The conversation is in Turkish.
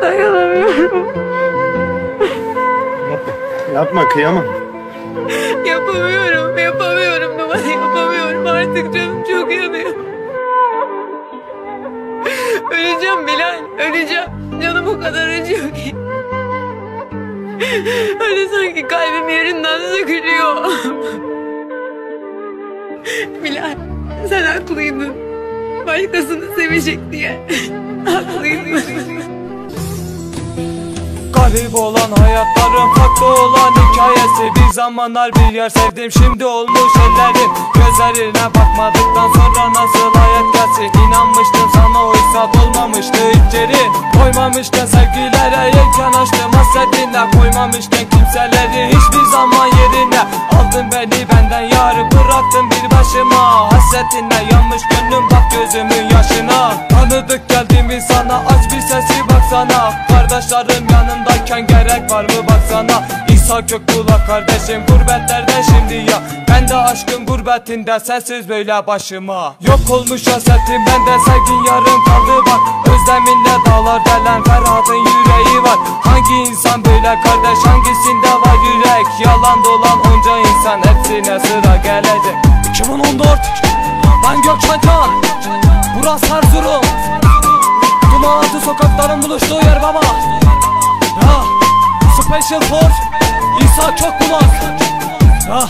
Dayanamıyorum. Yapma. Yapma kıyamam. Yapamıyorum, yapamıyorum numara yapamıyorum. Artık canım çok yanıyor. Öleceğim Bilal, öleceğim. Canım o kadar acıyor ki. Öyle sanki kalbim yerinden sökülüyor. Bilal, sen haklıydın. Başkasını sevecek diye. Haklıydın. Garip olan hayatların farklı olan hikayesi. Bir zamanlar bir yer sevdim şimdi olmuş ellerim Gözlerine bakmadıktan sonra nasıl hayat gelsin İnanmıştım sana oysa dolmamıştı içeri. Koymamışken sevgilere yelken açtım hasretinle Koymamışken kimseleri hiçbir zaman yerine. Aldın beni benden yarı bıraktın bir başıma. Hasretinle yanmış gönlüm bak gözümün yaşına. Tanıdık geldiğimi sana aç bir sesi baksana Kardeşlerim yanındayken gerek var mı? Baksana İsa Kökkulak kardeşim gurbetlerde şimdi ya. Ben de aşkın gurbetinde sensiz böyle başıma. Yok olmuş hasretim ben de sevgin yarım kaldı. Bak Özleminle dağlar delen Ferhat'ın yüreği var. Hangi insan böyle kardeş hangisinde var yürek? Yalan dolan onca insan hepsine sıra gelecek. 2014 Ben Gökçen Can Burası Erzurum. Duman altı sokakların buluştuğu Special Force İsa Kökkulak Ya